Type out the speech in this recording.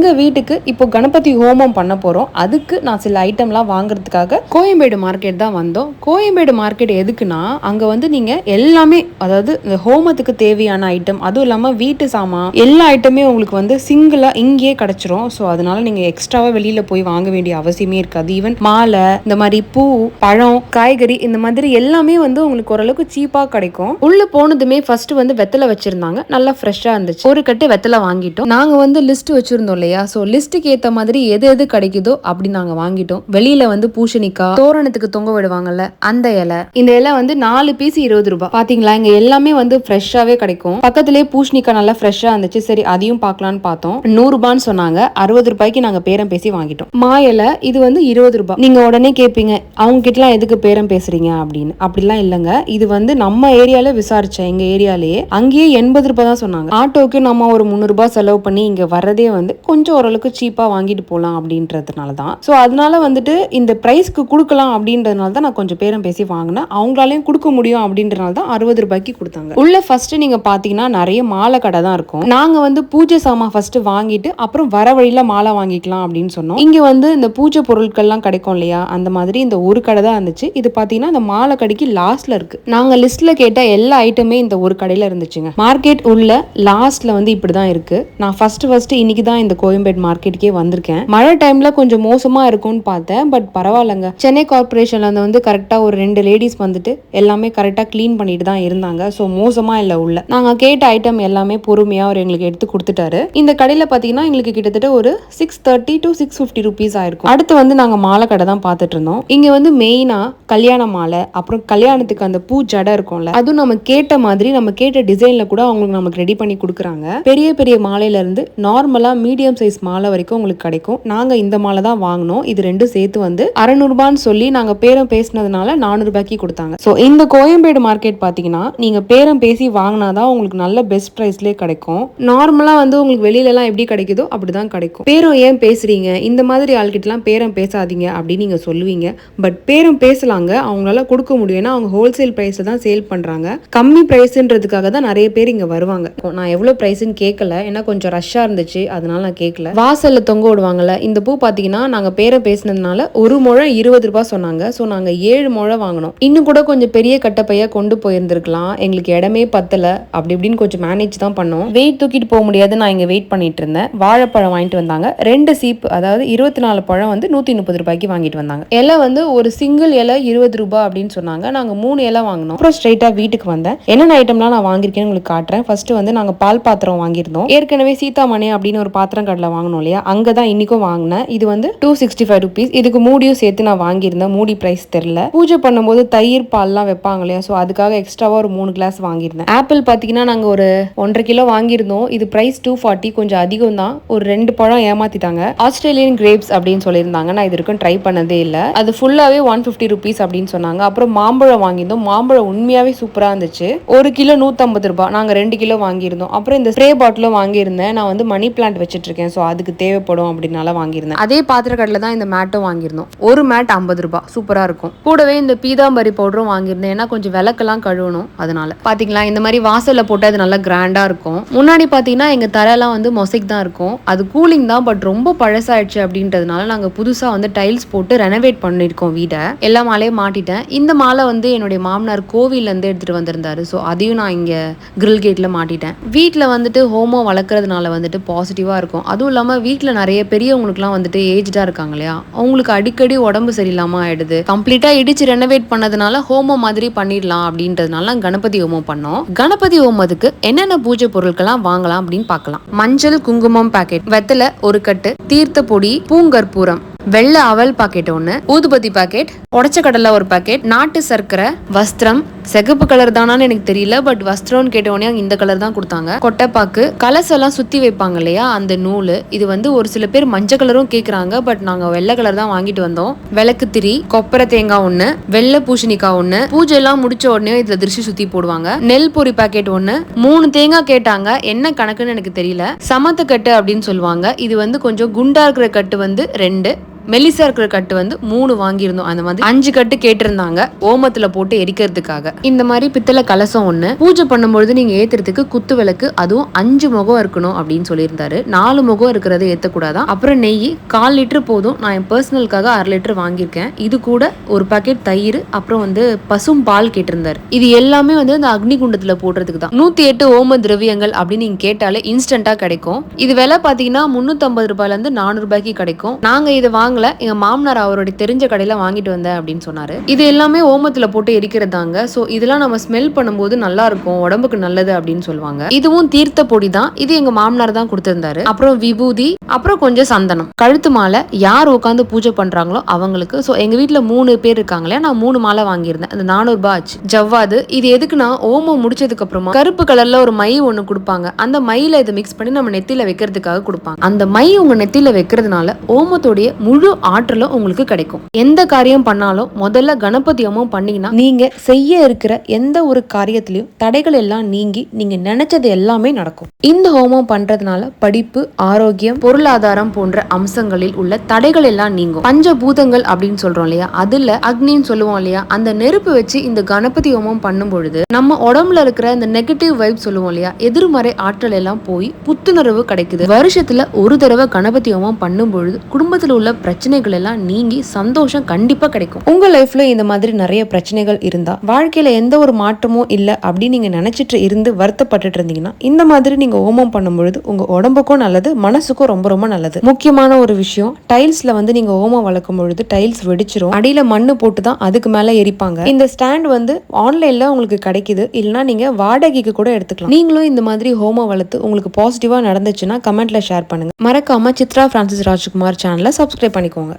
எங்கள் வீட்டுக்கு இப்போ கணபதி ஹோமம் பண்ண போகிறோம் அதுக்கு நான் சில ஐட்டம்லாம் வாங்குறதுக்காக கோயம்பேடு மார்க்கெட் தான் வந்தோம். கோயம்பேடு மார்க்கெட் எதுக்குன்னா அங்கே வந்து நீங்கள் எல்லாமே அதாவது இந்த ஹோமத்துக்கு தேவையான ஐட்டம் அதுவும் இல்லாமல் வீட்டு சாமான் எல்லா ஐட்டமே உங்களுக்கு வந்து சிங்கிளாக இங்கேயே கிடைச்சிரும். ஸோ அதனால நீங்கள் எக்ஸ்ட்ராவாக வெளியில் போய் வாங்க வேண்டிய அவசியமே இருக்காது. ஈவன் மாலை இந்த மாதிரி பூ பழம் காய்கறி இந்த மாதிரி எல்லாமே வந்து உங்களுக்கு ஓரளவுக்கு சீப்பாக கிடைக்கும். உள்ளே போனதுமே ஃபர்ஸ்ட் வந்து வெத்தலை வச்சுருந்தாங்க. நல்லா ஃப்ரெஷ்ஷாக இருந்துச்சு. ஒரு கட்டு வெத்தலை வாங்கிட்டோம். நாங்கள் வந்து லிஸ்ட் வச்சுருந்தோம் இல்லையா? ஸோ லிஸ்ட்டுக்கு ஏற்ற மாதிரி எது எது கிடைக்குதோ அப்படி நாங்கள் வாங்கிட்டோம். வெளியில வந்து பூசணிக்காய் தோரணத்துக்கு தொங்க விடுவாங்கல்ல அந்த இலை. இந்த இலை வந்து நாலு பீஸ் இருபது ரூபாய். பாத்தீங்களா? இங்க எல்லாமே வந்து ஃப்ரெஷ்ஷாவே கிடைக்கும். பக்கத்துலயே பூசணிக்காய் நல்லா ஃப்ரெஷ்ஷா இருந்துச்சு. சரி அதையும் பார்க்கலாம்னு பார்த்தோம். நூறு ரூபான்னு சொன்னாங்க. அறுபது ரூபாய்க்கு நாங்க பேரம் பேசி வாங்கிட்டோம். மா இலை இது வந்து இருபது ரூபாய். நீங்க உடனே கேட்பீங்க அவங்க கிட்டலாம் எதுக்கு பேரம் பேசுறீங்க? அப்படின்னு. அப்படிலாம் இல்லைங்க. இது வந்து நம்ம ஏரியால விசாரிச்சேன். எங்க ஏரியாலேயே. அங்கேயே எண்பது ரூபாய் தான் சொன்னாங்க. ஆட்டோக்கு நம்ம ஒரு முந்நூறு ரூபாய் செலவு பண்ணி இங்க வர்றதே வந்து கொஞ்சம் கொஞ்சம் ஓரளவுக்கு சீப்பாக வாங்கிட்டு போகலாம் அப்படின்றதுனால தான். ஸோ அதனால வந்துட்டு இந்த ப்ரைஸ்க்கு கொடுக்கலாம் அப்படின்றதுனால தான் நான் கொஞ்சம் பேரம் பேசி வாங்கினேன். அவங்களாலையும் கொடுக்க முடியும் அப்படின்றனால தான் அறுபது ரூபாய்க்கு கொடுத்தாங்க. உள்ள ஃபர்ஸ்ட் நீங்க பாத்தீங்கன்னா நிறைய மாலை கடை தான் இருக்கும். நாங்க வந்து பூஜை சாமான் ஃபர்ஸ்ட் வாங்கிட்டு அப்புறம் வர வழியில மாலை வாங்கிக்கலாம் அப்படின்னு சொன்னோம். இங்க வந்து இந்த பூஜை பொருட்கள்லாம் கிடைக்கும் இல்லையா? அந்த மாதிரி இந்த ஒரு கடை தான் இருந்துச்சு. இது பாத்தீங்கன்னா இந்த மாலை கடைக்கு லாஸ்ட்ல இருக்கு. நாங்க லிஸ்ட்ல கேட்ட எல்லா ஐட்டமே இந்த ஒரு கடையில இருந்துச்சுங்க. மார்க்கெட் உள்ள லாஸ்ட்ல வந்து இப்படிதான் இருக்கு. நான் ஃபர்ஸ்ட் ஃபர்ஸ்ட் இன்னைக்கு தான் இந்த கோயம்பேடு மார்க்கெட்டுக்கே வந்திருக்கேன். மழை டைம்ல கொஞ்சம் மோசமா இருக்கும்னு பார்த்தேன் பட் பரவாயில்லங்க. சென்னை கார்பரேஷன்ல இருந்து வந்து கரெக்டா ஒரு ரெண்டு லேடிஸ் வந்துட்டு எல்லாமே கரெக்டா க்ளீன் பண்ணிட்டு தான் இருந்தாங்க. ஸோ மோசமா இல்லை உள்ள. நாங்க கேட்ட ஐட்டம் எல்லாமே பொறுமையா அவர் எங்களுக்கு எடுத்து கொடுத்துட்டாரு. இந்த கடையில பாத்தீங்கன்னா எங்களுக்கு கிட்டத்தட்ட ஒரு six thirty to six fifty rupees ஆயிருக்கும். அடுத்து வந்து நாங்க மாலை கடை தான் பார்த்துட்டு இருந்தோம். இங்க வந்து மெயினா கல்யாண மாலை அப்புறம் கல்யாணத்துக்கு அந்த பூ ஜடை இருக்கும்ல அதுவும் நம்ம கேட்ட மாதிரி நம்ம கேட்ட டிசைன்ல கூட அவங்களுக்கு நமக்கு ரெடி பண்ணி கொடுக்குறாங்க. பெரிய பெரிய மாலையில இருந்து நார்மலா மீடியம் சைஸ் மாலை வரைக்கும் உங்களுக்கு கிடைக்கும். நாங்க இந்த மாலை தான் வாங்கினோம். இது ரெண்டும் சேர்த்து வந்து அறநூறுபான்னு சொல்லி நாங்க பேரம் பேசினதுனால நானூறுபாய்க்கு கொடுத்தாங்க. ஸோ இந்த கோயம்பேடு மார்க்கெட் பார்த்தீங்கன்னா நீங்க பேரம் பேசி வாங்கினாதான் உங்களுக்கு நல்ல பெஸ்ட் ப்ரைஸ்லேயே கிடைக்கும். நார்மலா வந்து உங்களுக்கு வெளியிலலாம் எப்படி கிடைக்குதோ அப்படிதான் கிடைக்கும். பேரம் ஏன் பேசுறீங்க? இந்த மாதிரி ஆள்கிட்டலாம் பேரம் பேசாதீங்க அப்படின்னு நீங்க சொல்லுவீங்க. பட் பேரம் பேசலாங்க. அவங்களால கொடுக்க முடியும். ஏன்னா அவங்க ஹோல்சேல் ப்ரைஸ்ல தான் சேல் பண்றாங்க. கம்மி ப்ரைஸ்ன்றதுக்காக தான் நிறைய பேர் இங்க வருவாங்க. நான் எவ்வளவு ப்ரைஸ்ன்னு கேட்கல ஏன்னா கொஞ்சம் ரஷ்ஷா இருந்துச்சு. அதனால நான் கேட்கல வாசல்ல தொங்க விடுவாங்கல்ல இந்த பூ பாத்தீங்கன்னா நாங்க பேரை பேசினதுனால ஒரு முழம் இருபது ரூபாய் சொன்னாங்க. ஸோ நாங்க ஏழு முழம் வாங்கினோம். இன்னும் கூட கொஞ்சம் பெரிய கட்டப்பைய கொண்டு போயிருந்திருக்கலாம். எங்களுக்கு இடமே பத்தல. அப்படி இப்படின்னு கொஞ்சம் மேனேஜ் தான் பண்ணோம். வெயிட் தூக்கிட்டு போக முடியாது. நான் இங்க வெயிட் பண்ணிட்டு இருந்தேன். வாழைப்பழம் வாங்கிட்டு வந்தாங்க. ரெண்டு சீப்பு அதாவது இருபத்தி நாலு பழம் வந்து நூத்தி முப்பது ரூபாய்க்கு வாங்கிட்டு வந்தாங்க. இலை வந்து ஒரு சிங்கிள் இலை இருபது ரூபாய் அப்படின்னு சொன்னாங்க. நாங்க மூணு இலை வாங்கினோம். அப்புறம் ஸ்ட்ரைட்டா வீட்டுக்கு வந்தேன். என்னென்ன ஐட்டம்லாம் நான் வாங்கியிருக்கேன்னு உங்களுக்கு காட்டுறேன். ஃபர்ஸ்ட் வந்து நாங்க பால் பாத்திரம் வாங்கியிருந்தோம். ஏற்கனவே சீதாமணி அப்படின்னு ஒரு பாத்திரம் கடையில் வாங்கினோம் இல்லையா? அங்கே தான் இன்னைக்கும் வாங்கினேன். இது வந்து டூ சிக்ஸ்டி ஃபைவ் ருபீஸ் இதுக்கு மூடியும் சேர்த்து நான் வாங்கியிருந்தேன். மூடி ப்ரைஸ் தெரியல. பூஜை பண்ணும்போது தயிர் பால்லாம் வைப்பாங்க இல்லையா? ஸோ அதுக்காக எக்ஸ்ட்ராவா ஒரு மூணு கிளாஸ் வாங்கியிருந்தேன். ஆப்பிள் பார்த்தீங்கன்னா நாங்கள் ஒரு ஒன்றரை கிலோ வாங்கியிருந்தோம். இது ப்ரைஸ் டூ ஃபார்ட்டி கொஞ்சம் அதிகம் தான் ஒரு ரெண்டு பழம் ஏமாத்திட்டாங்க. ஆஸ்திரேலியன் கிரேப்ஸ் அப்படின்னு சொல்லியிருந்தாங்க. நான் இது வரைக்கும் ட்ரை பண்ணதே இல்லை. அது ஃபுல்லாகவே ஒன் ஃபிஃப்டி ருபீஸ் அப்படின்னு சொன்னாங்க. அப்புறம் மாம்பழம் வாங்கியிருந்தோம். மாம்பழம் உண்மையாகவே சூப்பராக இருந்துச்சு. ஒரு கிலோ நூற்றம்பது ரூபாய். நாங்கள் ரெண்டு கிலோ வாங்கியிருந்தோம். அப்புறம் இந்த ஸ்ப்ரே பாட்டிலும் வாங்கியிருந்தேன். நான் வந்து மணி பிளான்ட் வச்சுட்டு இருக்கேன். ஸோ அதுக்கு தேவைப்படும் அப்படின்னால வாங்கியிருந்தேன். அதே பாத்திர கடையில் தான் இந்த மேட்டும் வாங்கியிருந்தோம். ஒரு மேட் ஐம்பது ரூபாய். சூப்பராக இருக்கும். கூடவே இந்த பீதாம்பரி பவுடரும் வாங்கியிருந்தேன். ஏன்னா கொஞ்சம் விளக்கெல்லாம் கழுவணும் அதனால. பாத்தீங்களா? இந்த மாதிரி வாசல்ல போட்டு அது நல்லா கிராண்டா இருக்கும். முன்னாடி பாத்தீங்கன்னா எங்க தரையெல்லாம் வந்து மொசைக் தான் இருக்கும். அது கூலிங் தான். பட் ரொம்ப பழசாயிடுச்சு அப்படின்றதுனால நாங்க புதுசா வந்து டைல்ஸ் போட்டு ரெனோவேட் பண்ணிருக்கோம் வீடை. எல்லா மாலையும் மாட்டிட்டேன். இந்த மாலை வந்து என்னுடைய மாமனார் கோவில்ல இருந்து எடுத்துட்டு வந்திருந்தாரு. ஸோ அதையும் நான் இங்க கிரில் கேட்ல மாட்டிட்டேன். வீட்டில் வந்துட்டு ஹோமோ வளர்க்குறதுனால வந்துட்டு பாசிட்டிவா இருக்கும். அதுவும் இல்லாமல் வீட்டில் நிறைய பெரியவங்களுக்குலாம் வந்துட்டு ஏஜ்டாக இருக்காங்க இல்லையா? அவங்களுக்கு அடிக்கடி உடம்பு சரியில்லாமல் ஆயிடுது. கம்ப்ளீட்டாக இடிச்சு ரெனோவேட் பண்ணதுனால ஹோமம் மாதிரி பண்ணிடலாம் அப்படின்றதுனால கணபதி ஹோமம் பண்ணோம். கணபதி ஹோமத்துக்கு என்னென்ன பூஜை பொருட்கள்லாம் வாங்கலாம் அப்படின்னு பார்க்கலாம். மஞ்சள் குங்குமம் பாக்கெட் வெத்தலை ஒரு கட்டு தீர்த்த பொடி பூங்கற்பூரம் வெள்ளை அவல் பாக்கெட் ஒன்று ஊதுபதி பாக்கெட் உடச்ச கடலை ஒரு பாக்கெட் நாட்டு சர்க்கரை வஸ்திரம் சிகப்பு கலர் தானான்னு எனக்கு தெரியல பட் வஸ்திரம்னு கேட்ட உடனே இந்த கலர் தான் கொடுத்தாங்க. கொட்டைப்பாக்கு கலர்ஸ் எல்லாம் சுத்தி வைப்பாங்க இல்லையா அந்த நூல் இது வந்து ஒரு சில பேர் மஞ்சள் கலரும் கேக்குறாங்க பட் நாங்க வெள்ளை கலர் தான் வாங்கிட்டு வந்தோம். விளக்கு திரி கொப்பரை தேங்காய் ஒண்ணு வெள்ளை பூசணிக்காய் ஒண்ணு பூஜை எல்லாம் முடிச்ச உடனே இதுல திருஷ்டி சுத்தி போடுவாங்க. நெல் பொரி பாக்கெட் ஒண்ணு மூணு தேங்காய் கேட்டாங்க என்ன கணக்குன்னு எனக்கு தெரியல. சமத்து கட்டு அப்படின்னு சொல்லுவாங்க. இது வந்து கொஞ்சம் குண்டா இருக்கிற கட்டு வந்து ரெண்டு மெல்லிசா இருக்கிற கட்டு வந்து மூணு வாங்கியிருந்தோம். அந்த மாதிரி அஞ்சு கட்டு கேட்டிருந்தாங்க. ஓமத்துல போட்டு எரிக்கிறதுக்காக. இந்த மாதிரி பித்தளை கலசம் ஒண்ணு. பூஜை பண்ணும்பொழுது நீங்க ஏத்துறதுக்கு குத்து விளக்கு அதுவும் அஞ்சு முகம் இருக்கணும் அப்படின்னு சொல்லியிருந்தாரு. நாலு முகம் இருக்கிறத ஏத்தக்கூடாதான் அப்புறம் நெய் கால் லிட்டர் போதும். நான் என் பர்சனலுக்காக அரை லிட்டர் வாங்கியிருக்கேன். இது கூட ஒரு பாக்கெட் தயிர் அப்புறம் வந்து பசும் பால் கேட்டிருந்தாரு. இது எல்லாமே வந்து அந்த அக்னி குண்டத்துல போடுறதுக்கு தான். நூத்தி எட்டு ஓம திரவியங்கள் அப்படின்னு நீங்க கேட்டாலே இன்ஸ்டன்டா கிடைக்கும். இது விலை பாத்தீங்கன்னா முன்னூத்தி ரூபாயில இருந்து நானூறு ரூபாய்க்கு கிடைக்கும். நாங்க இதை வாங்கல. எங்க மாமனார் அவருடைய தெரிஞ்ச கடையில வாங்கிட்டு வந்தேன் அப்படின்னு சொன்னாரு. இது எல்லாமே ஓமத்துல போட்டு எரிக்கிறதாங்க. சோ இதெல்லாம் நம்ம ஸ்மெல் பண்ணும்போது நல்லா இருக்கும் உடம்புக்கு நல்லது அப்படின்னு சொல்லுவாங்க. இதுவும் தீர்த்த பொடி தான் இது எங்க மாமனார் தான் கொடுத்திருந்தாரு. அப்புறம் விபூதி அப்புறம் கொஞ்சம் சந்தனம். கழுத்து மாலை யார் உட்காந்து பூஜை பண்றாங்களோ அவங்களுக்கு. சோ எங்க வீட்ல மூணு பேர் இருக்காங்களே நான் மூணு மாலை வாங்கியிருந்தேன். அந்த நானூறு ரூபாய் ஆச்சு. ஜவ்வாது இது எதுக்குன்னா ஓமம் முடிச்சதுக்கு அப்புறமா கருப்பு கலர்ல ஒரு மை ஒண்ணு கொடுப்பாங்க. அந்த மையில இதை மிக்ஸ் பண்ணி நம்ம நெத்தியில வைக்கிறதுக்காக கொடுப்பாங்க. அந்த மை உங்க நெத்தியில வைக்கிறதுனால ஓமத்தோடைய முழு ஆற்றலும் உங்களுக்கு கிடைக்கும். எந்த காரியம் பண்ணாலும் முதல்ல கணபதி ஹோமம் பண்ணீங்கன்னா நீங்க செய்ய இருக்கிற எந்த ஒரு காரியத்திலையும் தடைகள் எல்லாம் நீங்கி நீங்க நினைச்சது எல்லாமே நடக்கும். இந்த ஹோமம் பண்றதுனால படிப்பு ஆரோக்கியம் பொருளாதாரம் போன்ற அம்சங்களில் உள்ள தடைகள் எல்லாம் நீங்கும். பஞ்சபூதங்கள் அப்படின்னு சொல்றோம் இல்லையா? அதுல அக்னின்னு சொல்லுவோம் இல்லையா? அந்த நெருப்பு வச்சு இந்த கணபதி ஹோமம் பண்ணும் பொழுது நம்ம உடம்புல இருக்கிற இந்த நெகட்டிவ் வைப் சொல்லுவோம் இல்லையா? எதிர்மறை ஆற்றல் எல்லாம் போய் புத்துணர்வு கிடைக்குது. வருஷத்துல ஒரு தடவை கணபதி ஹோமம் பண்ணும் பொழுது குடும்பத்தில் உள்ள பிரச்சனைகள் எல்லாம் நீங்கி சந்தோஷம் கண்டிப்பா கிடைக்கும். உங்க லைஃப்ல இந்த மாதிரி நிறைய பிரச்சனைகள் இருந்தா வாழ்க்கையில எந்த ஒரு மாற்றமும் இல்ல அப்படின்னு நீங்க நினைச்சிட்டு இருந்து வருத்தப்பட்டுட்டு இருந்தீங்கன்னா இந்த மாதிரி நீங்க ஹோமம் பண்ணும் பொழுது உங்க உடம்புக்கும் நல்லது மனசுக்கும் ரொம்ப ரொம்ப நல்லது. முக்கியமான ஒரு விஷயம் டைல்ஸ்ல வந்து நீங்க ஹோமம் வளர்க்கும் பொழுது டைல்ஸ் வெடிச்சிரும். அடியில மண்ணு போட்டு தான் அதுக்கு மேல எரிப்பாங்க. இந்த ஸ்டாண்ட் வந்து ஆன்லைன்ல உங்களுக்கு கிடைக்குது. இல்லைன்னா நீங்க வாடகைக்கு கூட எடுத்துக்கலாம். நீங்களும் இந்த மாதிரி ஹோமம் வளர்த்து உங்களுக்கு பாசிட்டிவா நடந்துச்சுன்னா கமெண்ட்ல ஷேர் பண்ணுங்க. மறக்காம சித்ரா பிரான்சிஸ் ராஜ்குமார் சேனலை சப்ஸ்கிரைப் பண்ணிக்கோங்க.